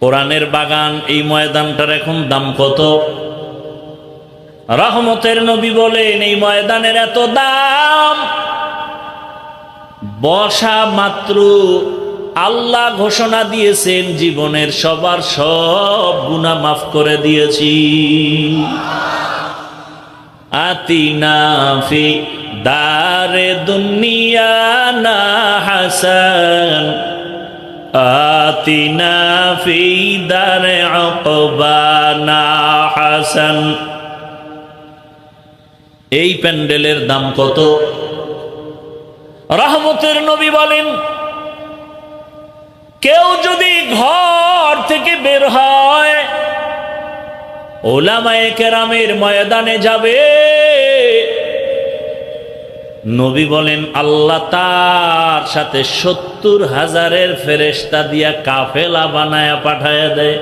কোরআনের বাগান, এই ময়দানটার এখন দাম কত? রহমতের নবী বলেন, এই ময়দানের এত দাম। বসা মাত্র আল্লাহ ঘোষণা দিয়েছেন, জীবনের সবার সব গুণা মাফ করে দিয়েছি। আতিনাফি দারে দুনিয়া না হাসান। আতিনা ফি দারে অকবানা হাসান এই প্যান্ডেলের দাম কত? রহমতের নবী বলেন, কেউ যদি ঘর থেকে বের হয়, ওলামায়ে কেরামের ময়দানে যাবে। নবী বলেন আল্লাহ তার সাথে সত্তর হাজারের ফেরেস্তা দিয়া কাফেলা বানায়া পাঠায় দেয়।